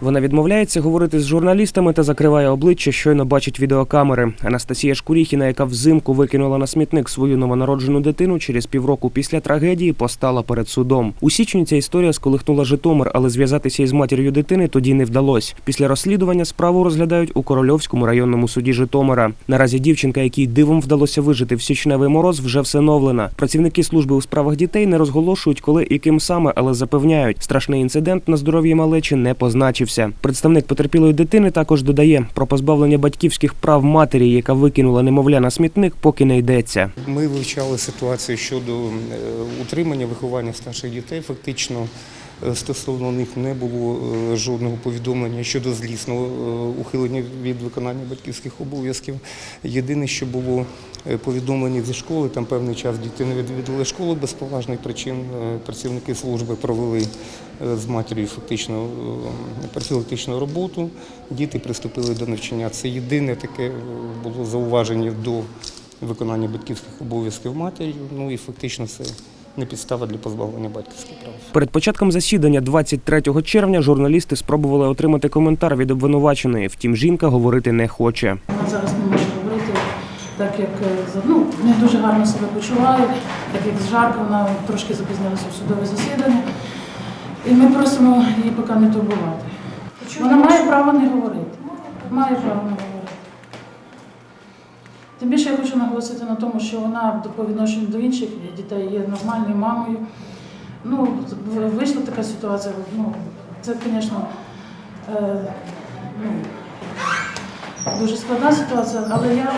Вона відмовляється говорити з журналістами та закриває обличчя, щойно бачить відеокамери. Анастасія Шкуріхіна, яка взимку викинула на смітник свою новонароджену дитину, через півроку після трагедії постала перед судом. У січні ця історія сколихнула Житомир, але зв'язатися із матір'ю дитини тоді не вдалося. Після розслідування справу розглядають у Корольовському районному суді Житомира. Наразі дівчинка, якій дивом вдалося вижити в січневий мороз, вже всиновлена. Працівники служби у справах дітей не розголошують, коли і ким саме, але запевняють, страшний інцидент на здоров'ї малечі не позначився. Представник потерпілої дитини також додає про позбавлення батьківських прав матері, яка викинула немовля на смітник, поки не йдеться. Ми вивчали ситуацію щодо е, утримання, виховання старших дітей. Фактично стосовно них не було е, жодного повідомлення щодо злісного е, ухилення від виконання батьківських обов'язків. Єдине, що було е, повідомлення зі школи, там певний час діти не відвідали школу без поважних причин. Е, Працівники служби провели е, з матір'ю фактично е, профілактичну роботу. Діти приступили до навчання. Це єдине таке е, було зауваження до виконання батьківських обов'язків матір'ю. Ну і фактично це не підстава для позбавлення батьківських прав. Перед початком засідання 23 червня журналісти спробували отримати коментар від обвинуваченої. Втім, жінка говорити не хоче. Вона зараз не може говорити, так як е, ну, не дуже гарно себе почуває, так як з жарко, вона трошки запізнилася в судове засідання. І ми просимо її поки не турбувати. Вона має право не говорити. Має право не говорити. Тим більше я хочу наголосити на тому, що вона по відношенню до інших дітей є нормальною мамою. Ну, вийшла така ситуація. Ну, це, звісно, е, ну, Дуже складна ситуація, але я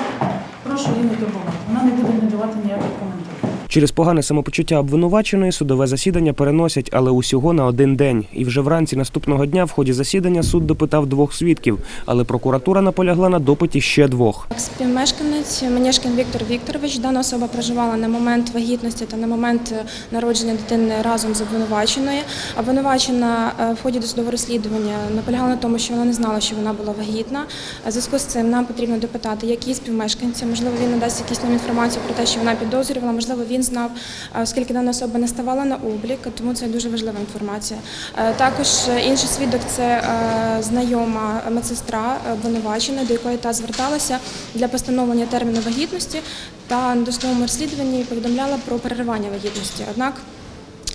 прошу її не допомогти. Вона не буде не давати ніяких коментарів. Через погане самопочуття обвинуваченої судове засідання переносять, але усього на один день. І вже вранці наступного дня в ході засідання суд допитав двох свідків, але прокуратура наполягла на допиті ще двох. Співмешканець Менєшкін Віктор Вікторович. Дана особа проживала на момент вагітності та на момент е, народження дитини разом з обвинуваченою. Обвинувачена е, в ході досудового розслідування наполягала на тому, що вона не знала, що вона була вагітна. Е, зв'язку з цим нам потрібно допитати, які співмешканці. Можливо, він надасть якісь нам інформацію про те, що вона підозрювала. Можливо, він знав, е, оскільки дана особа не ставала на облік, тому це дуже важлива інформація. Е, Також інший свідок це е, знайома медсестра обвинуваченої, до якої та зверталася для постановлення терміну вагітності та на досудовому розслідуванні повідомляла про переривання вагітності. Однак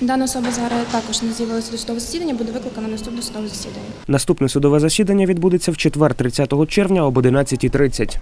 дана особа зараз також не з'явилася до судового засідання, буде викликана наступне судове засідання. Наступне судове засідання відбудеться в четвер, 30 червня об 11.30.